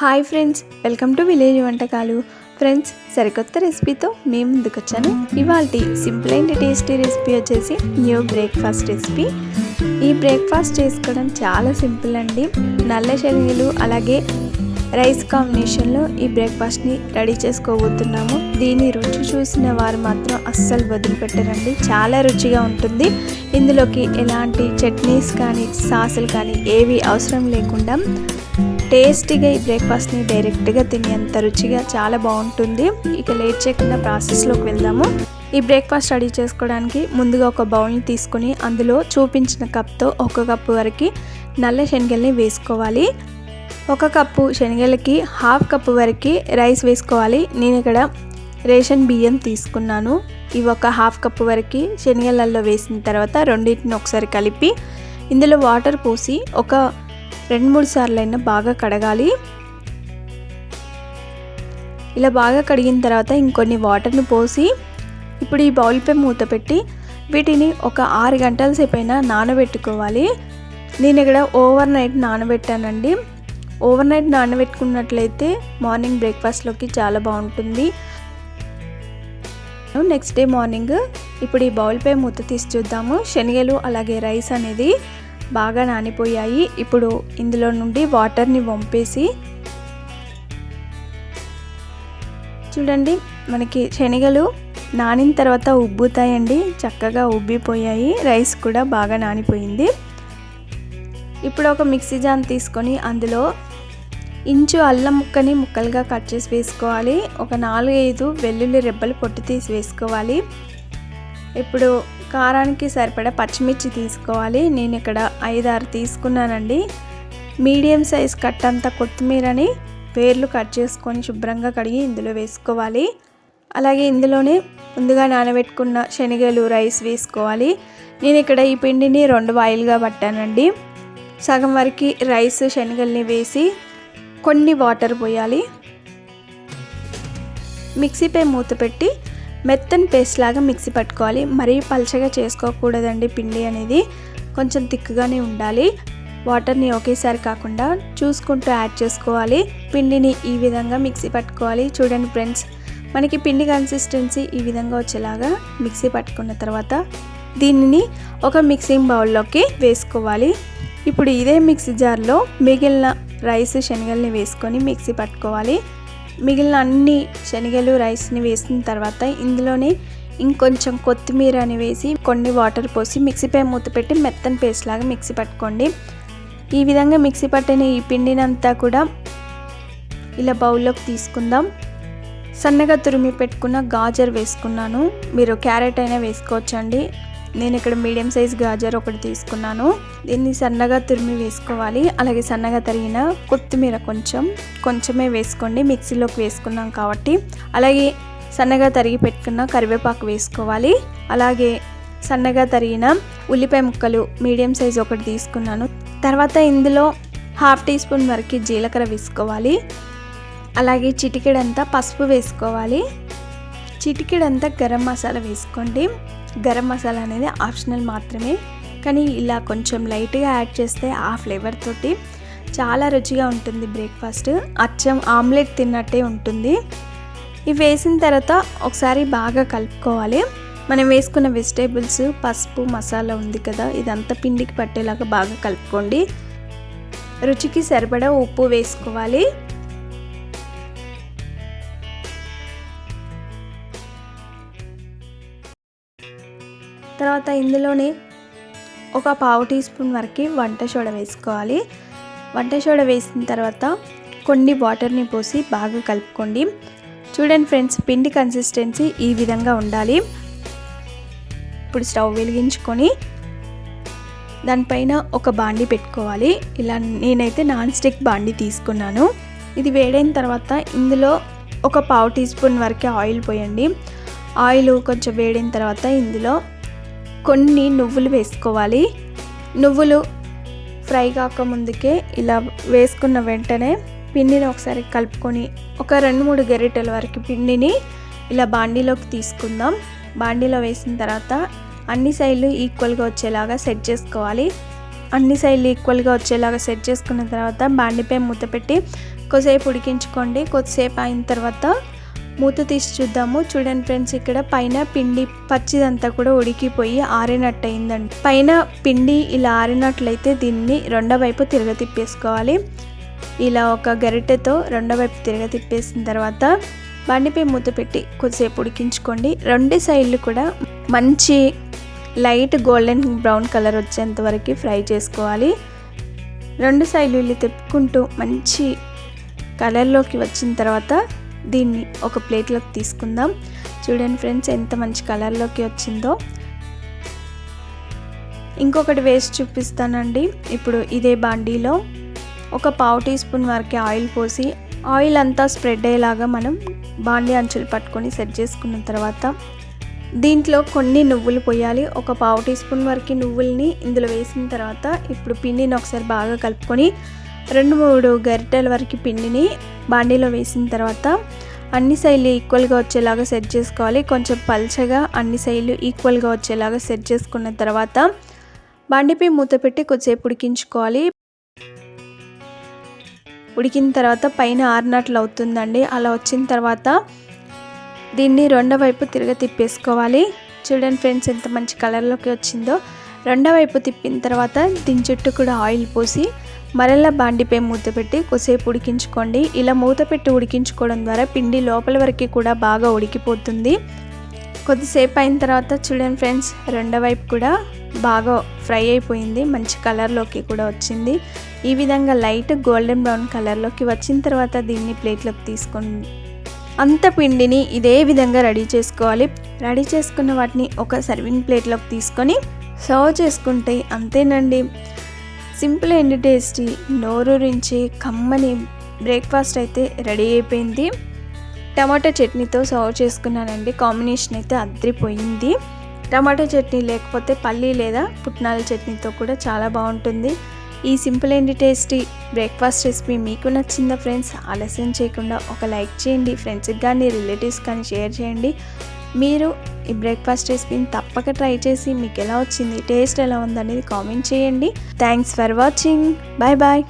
Hi friends welcome to village వంటకాలు. Friends సరికొత్త రెసిపీతో మేము ముందుకు వచ్చాను ఇవాళ సింపుల్ అండ్ టేస్టీ రెసిపీ వచ్చేసి న్యూ బ్రేక్ఫాస్ట్ రెసిపీ. ఈ బ్రేక్ఫాస్ట్ చేసుకోవడం చాలా సింపుల్ అండి. నల్ల శనగలు అలాగే రైస్ కాంబినేషన్లో ఈ బ్రేక్ఫాస్ట్ని రెడీ చేసుకోబోతున్నాము. దీని రుచి చూసిన వారు మాత్రం అస్సలు వదిలిపెట్టరండి. చాలా రుచిగా ఉంటుంది. ఇందులోకి ఎలాంటి చట్నీస్ కానీ సాసులు కానీ ఏవి అవసరం లేకుండా టేస్టీగా ఈ బ్రేక్ఫాస్ట్ని డైరెక్ట్గా తినేంత రుచిగా చాలా బాగుంటుంది. ఇక లేట్ చేయకుండా ప్రాసెస్లోకి వెళ్దాము. ఈ బ్రేక్ఫాస్ట్ రెడీ చేసుకోవడానికి ముందుగా ఒక బౌల్ని తీసుకొని అందులో చూపించిన కప్తో ఒక కప్పు వరకు నల్ల శనగల్ని వేసుకోవాలి. ఒక కప్పు శనగలకి హాఫ్ కప్పు వరకు రైస్ వేసుకోవాలి. నేను ఇక్కడ రేషన్ బియ్యం తీసుకున్నాను. ఇవి ఒక హాఫ్ కప్పు వరకు శనగలలో వేసిన తర్వాత రెండింటిని ఒకసారి కలిపి ఇందులో వాటర్ పోసి ఒక రెండు మూడు సార్లు అయినా బాగా కడగాలి. ఇలా బాగా కడిగిన తర్వాత ఇంకొన్ని వాటర్ని పోసి ఇప్పుడు ఈ బౌల్పై మూత పెట్టి వీటిని ఒక ఆరు గంటల సేపైనా నానబెట్టుకోవాలి. నేను ఇక్కడ ఓవర్ నైట్ నానబెట్టానండి. ఓవర్ నైట్ నానబెట్టుకున్నట్లయితే మార్నింగ్ బ్రేక్ఫాస్ట్లోకి చాలా బాగుంటుంది. నెక్స్ట్ డే మార్నింగ్ ఇప్పుడు ఈ బౌల్పై మూత తీసి చూద్దాము. శనగలు అలాగే రైస్ అనేది బాగా నానిపోయాయి. ఇప్పుడు ఇందులో నుండి వాటర్ని వంపేసి చూడండి మనకి శనగలు నానిన తర్వాత ఉబ్బుతాయండి. చక్కగా ఉబ్బిపోయాయి. రైస్ కూడా బాగా నానిపోయింది. ఇప్పుడు ఒక మిక్సీ జాన్ తీసుకొని అందులో ఇంచు అల్లం ముక్కని ముక్కలుగా కట్ చేసి వేసుకోవాలి. ఒక నాలుగు ఐదు వెల్లుల్లి రెబ్బలు పొట్టు తీసి వేసుకోవాలి. ఇప్పుడు కారానికి సరిపడా పచ్చిమిర్చి తీసుకోవాలి. నేను ఇక్కడ ఐదారు తీసుకున్నానండి. మీడియం సైజ్ కట్ అంతా కొత్తిమీరని వేర్లు కట్ చేసుకొని శుభ్రంగా కడిగి ఇందులో వేసుకోవాలి. అలాగే ఇందులోనే ముందుగా నానబెట్టుకున్న శనగలు రైస్ వేసుకోవాలి. నేను ఇక్కడ ఈ పిండిని రెండు వాయిల్గా పట్టానండి. సగం వరకు రైస్ శనగల్ని వేసి కొన్ని వాటర్ పోయాలి. మిక్సీపై మూత పెట్టి మెత్తని పేస్ట్ లాగా మిక్సీ పట్టుకోవాలి. మరీ పల్చగా చేసుకోకూడదండి పిండి అనేది. కొంచెం తిక్కుగానే ఉండాలి. వాటర్ని ఒకేసారి కాకుండా చూసుకుంటూ యాడ్ చేసుకోవాలి. పిండిని ఈ విధంగా మిక్సీ పట్టుకోవాలి. చూడండి ఫ్రెండ్స్ మనకి పిండి కన్సిస్టెన్సీ ఈ విధంగా వచ్చేలాగా మిక్సీ పట్టుకున్న తర్వాత దీనిని ఒక మిక్సింగ్ బౌల్లోకి వేసుకోవాలి. ఇప్పుడు ఇదే మిక్సీ జార్లో మిగిలిన రైస్ శనగల్ని వేసుకొని మిక్సీ పట్టుకోవాలి. మిగిలిన అన్ని శనగలు రైస్ని వేసిన తర్వాత ఇందులోనే ఇంకొంచెం కొత్తిమీర అని వేసి కొన్ని వాటర్ పోసి మిక్సీపై మూత పెట్టి మెత్తని పేస్ట్ లాగా మిక్సీ పట్టుకోండి. ఈ విధంగా మిక్సీ పట్టిన ఈ పిండినంతా కూడా ఇలా బౌల్లోకి తీసుకుందాం. సన్నగా తురిమి పెట్టుకున్న గాజర్ వేసుకున్నాను. మీరు క్యారెట్ అయినా వేసుకోవచ్చండి. నేను ఇక్కడ మీడియం సైజ్ గాజర్ ఒకటి తీసుకున్నాను. దీన్ని సన్నగా తురిమి వేసుకోవాలి. అలాగే సన్నగా తరిగిన కొత్తిమీర కొంచెం కొంచెమే వేసుకోండి. మిక్సీలోకి వేసుకున్నాం కాబట్టి. అలాగే సన్నగా తరిగి పెట్టుకున్న కరివేపాకు వేసుకోవాలి. అలాగే సన్నగా తరిగిన ఉల్లిపాయ ముక్కలు మీడియం సైజ్ ఒకటి తీసుకున్నాను. తర్వాత ఇందులో హాఫ్ టీ స్పూన్ వరకు జీలకర్ర వేసుకోవాలి. అలాగే చిటికెడంతా పసుపు వేసుకోవాలి. చిటికెడంతా గరం మసాలా వేసుకోండి. గరం మసాలా అనేది ఆప్షనల్ మాత్రమే. కానీ ఇలా కొంచెం లైట్గా యాడ్ చేస్తే ఆ ఫ్లేవర్ తోటి చాలా రుచిగా ఉంటుంది బ్రేక్ఫాస్ట్. అచ్చం ఆమ్లెట్ తిన్నట్టే ఉంటుంది. ఇవి వేసిన తర్వాత ఒకసారి బాగా కలుపుకోవాలి. మనం వేసుకున్న వెజిటేబుల్స్ పసుపు మసాలా ఉంది కదా ఇదంతా పిండికి పట్టేలాగా బాగా కలుపుకోండి. రుచికి సరిపడా ఉప్పు వేసుకోవాలి. తర్వాత ఇందులోనే ఒక పావు టీ స్పూన్ వరకు వంట సోడ వేసుకోవాలి. వంట సోడ వేసిన తర్వాత కొన్ని వాటర్ని పోసి బాగా కలుపుకోండి. చూడండి ఫ్రెండ్స్ పిండి కన్సిస్టెన్సీ ఈ విధంగా ఉండాలి. ఇప్పుడు స్టవ్ వెలిగించుకొని దానిపైన ఒక బాండి పెట్టుకోవాలి. ఇలా నేనైతే నాన్ స్టిక్ బాండి తీసుకున్నాను. ఇది వేడైన తర్వాత ఇందులో ఒక పావు టీ స్పూన్ వరకే ఆయిల్ పోయండి. ఆయిల్ కొంచెం వేడిన తర్వాత ఇందులో కొన్ని నువ్వులు వేసుకోవాలి. నువ్వులు ఫ్రై కాక ముందుకే ఇలా వేసుకున్న వెంటనే పిండిని ఒకసారి కలుపుకొని ఒక రెండు మూడు గరిటెల వరకు పిండిని ఇలా బాండీలోకి తీసుకుందాం. బాండీలో వేసిన తర్వాత అన్ని సైడ్లు ఈక్వల్గా వచ్చేలాగా సెట్ చేసుకోవాలి. అన్ని సైడ్లు ఈక్వల్గా వచ్చేలాగా సెట్ చేసుకున్న తర్వాత బాండిపై మూత పెట్టి కొద్దిసేపు ఉడికించుకోండి. కొద్దిసేపు అయిన తర్వాత మూత తీసి చూద్దాము. చూడండి ఫ్రెండ్స్ ఇక్కడ పైన పిండి పచ్చిదంతా కూడా ఉడికిపోయి ఆరినట్టు అయిందండి పైన పిండి ఇలా ఆరినట్లయితే దీన్ని రెండో వైపు తిరగ తిప్పేసుకోవాలి. ఇలా ఒక గరిటెతో రెండో వైపు తిరగ తిప్పేసిన తర్వాత బండిపై మూత పెట్టి కొద్దిసేపు ఉడికించుకోండి. రెండు సైడ్లు కూడా మంచి లైట్ గోల్డెన్ బ్రౌన్ కలర్ వచ్చేంత వరకు ఫ్రై చేసుకోవాలి. రెండు సైడ్లు ఇల్లు తిప్పుకుంటూ మంచి కలర్లోకి వచ్చిన తర్వాత దీన్ని ఒక ప్లేట్లోకి తీసుకుందాం. చూడండి ఫ్రెండ్స్ ఎంత మంచి కలర్లోకి వచ్చిందో. ఇంకొకటి వేసి చూపిస్తానండి. ఇప్పుడు ఇదే బాండీలో ఒక పావు టీ స్పూన్ వరకే ఆయిల్ పోసి ఆయిల్ అంతా స్ప్రెడ్ అయ్యేలాగా మనం బాండీ అంచులు పట్టుకొని సెట్ చేసుకున్న తర్వాత దీంట్లో కొన్ని నువ్వులు పోయాలి. ఒక పావు టీ స్పూన్ వరకు నువ్వుల్ని ఇందులో వేసిన తర్వాత ఇప్పుడు పిండిని ఒకసారి బాగా కలుపుకొని రెండు మూడు గరిటెల వరకు పిండిని బాండీలో వేసిన తర్వాత అన్ని సైడ్లు ఈక్వల్గా వచ్చేలాగా సెట్ చేసుకోవాలి. కొంచెం పల్చగా అన్ని సైడ్లు ఈక్వల్గా వచ్చేలాగా సెట్ చేసుకున్న తర్వాత బాండిపై మూత పెట్టి కొద్దిసేపు ఉడికించుకోవాలి. ఉడికిన తర్వాత పైన ఆరినట్లు అవుతుందండి. అలా వచ్చిన తర్వాత దీన్ని రెండో వైపు తిరగ తిప్పేసుకోవాలి. చూడండి ఫ్రెండ్స్ ఎంత మంచి కలర్లోకి వచ్చిందో. రెండో వైపు తిప్పిన తర్వాత దీని చుట్టూ కూడా ఆయిల్ పోసి మరలా బాండిపై మూత పెట్టి కొసేపు ఉడికించుకోండి. ఇలా మూత పెట్టి ఉడికించుకోవడం ద్వారా పిండి లోపల వరకు కూడా బాగా ఉడికిపోతుంది. కొద్దిసేపు అయిన తర్వాత చూడండి ఫ్రెండ్స్ రెండో వైపు కూడా బాగా ఫ్రై అయిపోయింది. మంచి కలర్లోకి కూడా వచ్చింది. ఈ విధంగా లైట్ గోల్డెన్ బ్రౌన్ కలర్లోకి వచ్చిన తర్వాత దీన్ని ప్లేట్లోకి తీసుకోండి అంత పిండిని ఇదే విధంగా రెడీ చేసుకోవాలి. రెడీ చేసుకున్న వాటిని ఒక సర్వింగ్ ప్లేట్లోకి తీసుకొని సర్వ్ చేసుకుంటే అంతేనండి. సింపుల్ అండ్ టేస్టీ నోరూరించి కమ్మని బ్రేక్ఫాస్ట్ అయితే రెడీ అయిపోయింది. టమాటో చట్నీతో సర్వ్ చేసుకున్నానండి. కాంబినేషన్ అయితే అద్రిపోయింది టమాటో చట్నీ లేకపోతే పల్లి లేదా పుట్నాల చట్నీతో కూడా చాలా బాగుంటుంది. ఈ simple and tasty breakfast recipe మీకు నచ్చిందా ఫ్రెండ్స్? ఆలస్యం చేయకుండా ఒక లైక్ చేయండి. ఫ్రెండ్స్కి కానీ రిలేటివ్స్ కానీ షేర్ చేయండి. మీరు ఈ బ్రేక్ఫాస్ట్ రెసిపీని తప్పక ట్రై చేసి మీకు ఎలా వచ్చింది టేస్ట్ ఎలా ఉందనేది కామెంట్ చేయండి. Thanks for watching bye bye